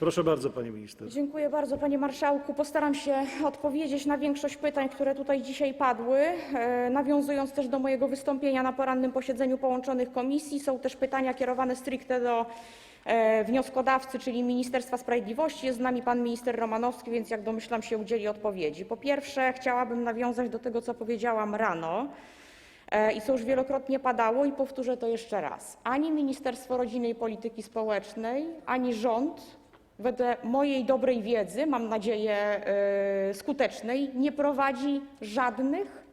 Proszę bardzo, pani minister. Dziękuję bardzo, panie marszałku. Postaram się odpowiedzieć na większość pytań, które tutaj dzisiaj padły, e, nawiązując też do mojego wystąpienia na porannym posiedzeniu połączonych komisji. Są też pytania kierowane stricte do e, wnioskodawcy, czyli Ministerstwa Sprawiedliwości. Jest z nami pan minister Romanowski, więc jak domyślam się udzieli odpowiedzi. Po pierwsze chciałabym nawiązać do tego, co powiedziałam rano e, i co już wielokrotnie padało i powtórzę to jeszcze raz. Ani Ministerstwo Rodziny i Polityki Społecznej, ani rząd wedle mojej dobrej wiedzy, mam nadzieję e, skutecznej, nie prowadzi żadnych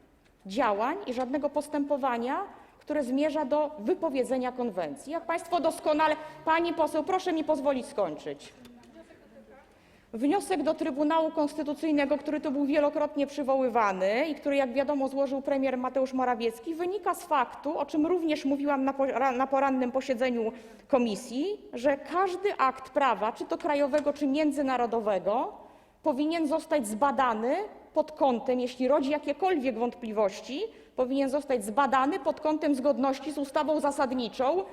działań i żadnego postępowania, które zmierza do wypowiedzenia konwencji. Jak Państwo doskonale. Pani poseł, proszę mi pozwolić skończyć. Wniosek do Trybunału Konstytucyjnego, który tu był wielokrotnie przywoływany i który, jak wiadomo, złożył premier Mateusz Morawiecki, wynika z faktu, o czym również mówiłam na, pora- na porannym posiedzeniu komisji, że każdy akt prawa, czy to krajowego, czy międzynarodowego, powinien zostać zbadany pod kątem, jeśli rodzi jakiekolwiek wątpliwości, powinien zostać zbadany pod kątem zgodności z ustawą zasadniczą,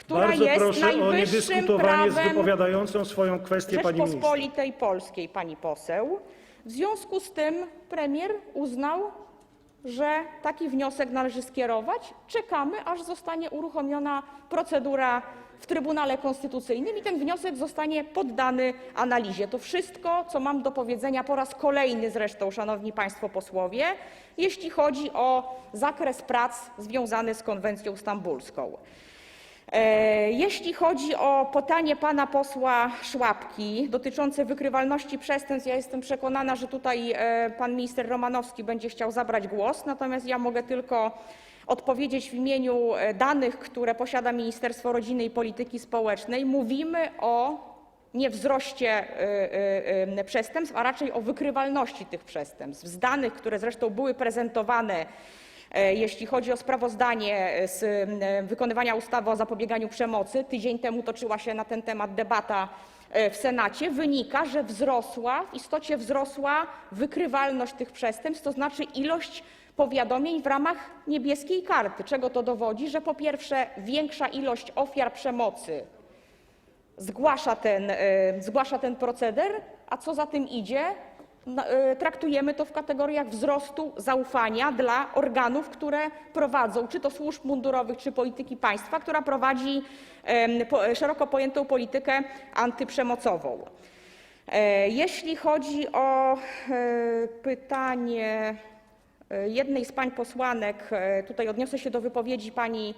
która Bardzo jest proszę o najwyższym niedyskutowanie z prawem wypowiadającą swoją kwestię pani minister. Rzeczpospolitej Polskiej, pani poseł. W związku z tym premier uznał, że taki wniosek należy skierować. Czekamy, aż zostanie uruchomiona procedura w Trybunale Konstytucyjnym i ten wniosek zostanie poddany analizie. To wszystko, co mam do powiedzenia po raz kolejny zresztą, szanowni państwo posłowie, jeśli chodzi o zakres prac związany z konwencją stambulską. E, Jeśli chodzi o pytanie pana posła Szłapki dotyczące wykrywalności przestępstw, jestem przekonana, że tutaj e, pan minister Romanowski będzie chciał zabrać głos, natomiast ja mogę tylko odpowiedzieć w imieniu e, danych, które posiada Ministerstwo Rodziny i Polityki Społecznej. Mówimy o nie wzroście przestępstw, a raczej o wykrywalności tych przestępstw. Z danych, które zresztą były prezentowane Jeśli chodzi o sprawozdanie z m, wykonywania ustawy o zapobieganiu przemocy, tydzień temu toczyła się na ten temat debata e, w Senacie, wynika, że wzrosła, w istocie wzrosła wykrywalność tych przestępstw, to znaczy ilość powiadomień w ramach niebieskiej karty. Czego to dowodzi? Że po pierwsze większa ilość ofiar przemocy zgłasza ten, e, zgłasza ten proceder, a co za tym idzie, e, traktujemy to w kategoriach wzrostu zaufania dla organów, które prowadzą, czy to służb mundurowych, czy polityki państwa, która prowadzi szeroko pojętą politykę antyprzemocową. E, Jeśli chodzi o e, pytanie e, jednej z pań posłanek, tutaj odniosę się do wypowiedzi pani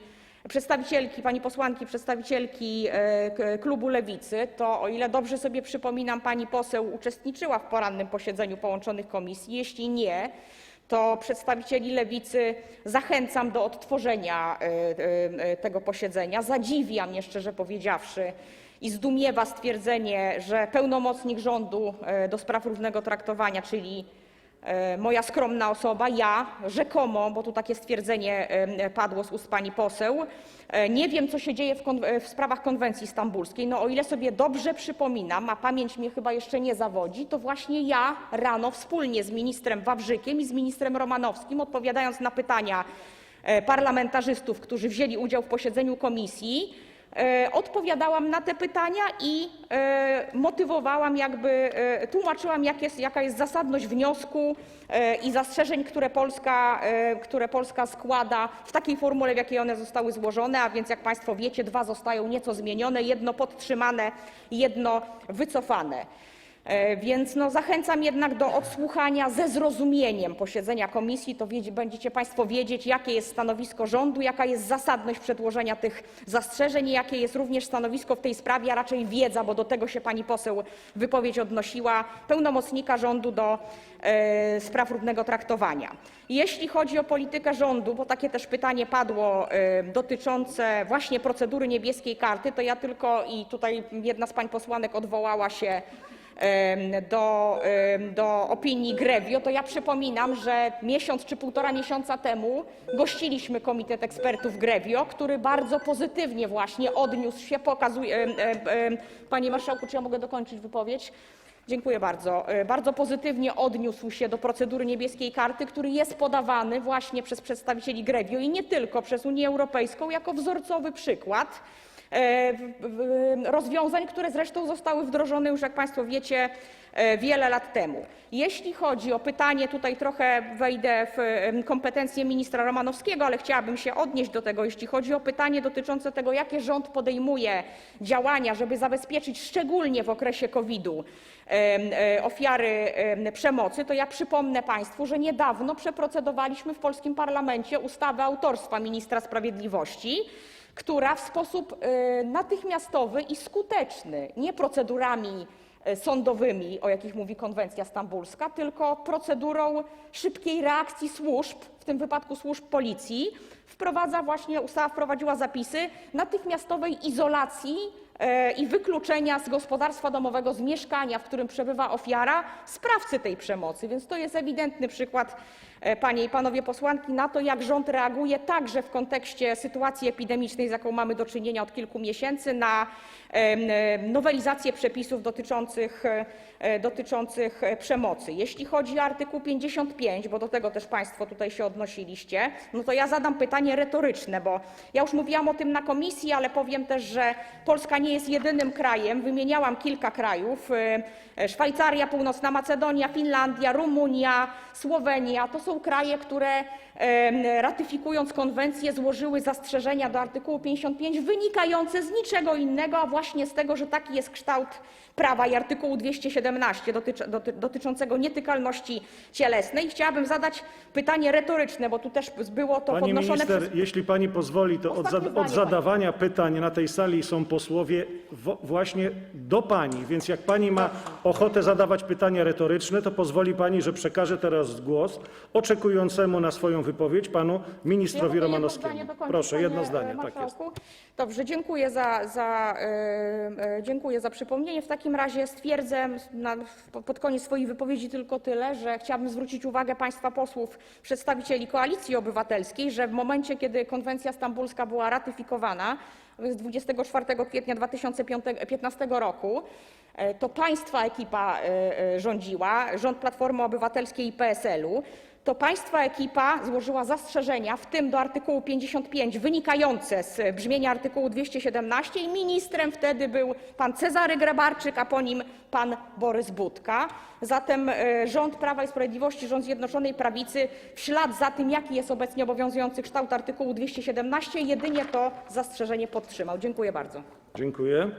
przedstawicielki, pani posłanki, przedstawicielki e, klubu Lewicy, to o ile dobrze sobie przypominam, pani poseł uczestniczyła w porannym posiedzeniu połączonych komisji. Jeśli nie, to przedstawicieli Lewicy zachęcam do odtworzenia e, e, tego posiedzenia. Zadziwia mnie, szczerze powiedziawszy, i zdumiewa stwierdzenie, że pełnomocnik rządu do spraw równego traktowania, czyli moja skromna osoba, ja rzekomo, bo tu takie stwierdzenie e, padło z ust pani poseł, e, nie wiem, co się dzieje w, w sprawach konwencji stambulskiej. No o ile sobie dobrze przypominam, a pamięć mnie chyba jeszcze nie zawodzi, to właśnie ja rano wspólnie z ministrem Wawrzykiem i z ministrem Romanowskim, odpowiadając na pytania e, parlamentarzystów, którzy wzięli udział w posiedzeniu komisji, E, Odpowiadałam na te pytania i e, motywowałam, e, tłumaczyłam, jaka jest zasadność wniosku e, i zastrzeżeń, e, które Polska składa w takiej formule, w jakiej one zostały złożone, a więc jak Państwo wiecie, dwa zostają nieco zmienione, jedno podtrzymane, jedno wycofane. E, Więc no, zachęcam jednak do odsłuchania ze zrozumieniem posiedzenia komisji, to będziecie Państwo wiedzieć, jakie jest stanowisko rządu, jaka jest zasadność przedłożenia tych zastrzeżeń i jakie jest również stanowisko w tej sprawie, a raczej wiedza, bo do tego się Pani poseł wypowiedź odnosiła, pełnomocnika rządu do e, spraw równego traktowania. Jeśli chodzi o politykę rządu, bo takie też pytanie padło e, dotyczące właśnie procedury niebieskiej karty, to ja tylko i tutaj jedna z pań posłanek odwołała się do, do opinii Grevio, to ja przypominam, że miesiąc czy półtora miesiąca temu gościliśmy Komitet Ekspertów Grevio, który bardzo pozytywnie właśnie odniósł się, pokazuje... Panie Marszałku, czy ja mogę dokończyć wypowiedź? Dziękuję bardzo. E, Bardzo pozytywnie odniósł się do procedury niebieskiej karty, który jest podawany właśnie przez przedstawicieli Grevio i nie tylko przez Unię Europejską jako wzorcowy przykład rozwiązań, które zresztą zostały wdrożone już, jak Państwo wiecie, e, wiele lat temu. Jeśli chodzi o pytanie, tutaj trochę wejdę w kompetencje ministra Romanowskiego, ale chciałabym się odnieść do tego, jeśli chodzi o pytanie dotyczące tego, jakie rząd podejmuje działania, żeby zabezpieczyć szczególnie w okresie COVID-u e, ofiary em, przemocy, to ja przypomnę Państwu, że niedawno przeprocedowaliśmy w polskim parlamencie ustawę autorstwa ministra sprawiedliwości, która w sposób e, natychmiastowy i skuteczny, nie procedurami e, sądowymi, o jakich mówi konwencja stambulska, tylko procedurą szybkiej reakcji służb, w tym wypadku służb policji, wprowadza właśnie, ustawa wprowadziła zapisy natychmiastowej izolacji e, i wykluczenia z gospodarstwa domowego, z mieszkania, w którym przebywa ofiara, sprawcy tej przemocy. Więc to jest ewidentny przykład, e, panie i panowie posłanki, na to, jak rząd reaguje także w kontekście sytuacji epidemicznej, z jaką mamy do czynienia od kilku miesięcy, na nowelizację przepisów dotyczących, e, dotyczących przemocy. Jeśli chodzi o artykuł 55, bo do tego też państwo tutaj się odnosiliście, no to ja zadam pytanie retoryczne, bo ja już mówiłam o tym na komisji, ale powiem też, że Polska nie jest jedynym krajem. Wymieniałam kilka krajów. e, Szwajcaria, Północna Macedonia, Finlandia, Rumunia, Słowenia. To są kraje, które em, ratyfikując konwencję złożyły zastrzeżenia do artykułu 55 wynikające z niczego innego, a właśnie z tego, że taki jest kształt prawa i artykułu 217 dotyczy, doty, dotyczącego nietykalności cielesnej. Chciałabym zadać pytanie retoryczne, bo tu też było to Pani podnoszone minister, przez... jeśli pani pozwoli, to od, Ostatnie zada- zdanie, od zadawania pytań na tej sali są posłowie wo- właśnie do pani, więc jak pani ma ochotę zadawać pytania retoryczne, to pozwoli pani, że przekażę teraz głos oczekującemu na swoją wypowiedź panu ministrowi Ja mogę jedno Romanowskiemu. zdanie dokończyć, Proszę, panie, jedno e, zdanie, tak jest. marszałku? Dobrze, dziękuję za, za, e, e, dziękuję za przypomnienie. W takim razie stwierdzę na, w- pod koniec swojej wypowiedzi tylko tyle, że chciałabym zwrócić uwagę państwa posłów, przedstawicieli Koalicji Obywatelskiej, że w momencie, kiedy konwencja stambulska była ratyfikowana, to jest 24 kwietnia 2015 roku, e, to państwa ekipa e, e, rządziła, rząd Platformy Obywatelskiej i PSL-u. To państwa ekipa złożyła zastrzeżenia, w tym do artykułu 55, wynikające z brzmienia artykułu 217 i ministrem wtedy był pan Cezary Grabarczyk, a po nim pan Borys Budka. Zatem e, rząd Prawa i Sprawiedliwości, rząd Zjednoczonej Prawicy w ślad za tym, jaki jest obecnie obowiązujący kształt artykułu 217, jedynie to zastrzeżenie podtrzymał. Dziękuję bardzo. Dziękuję.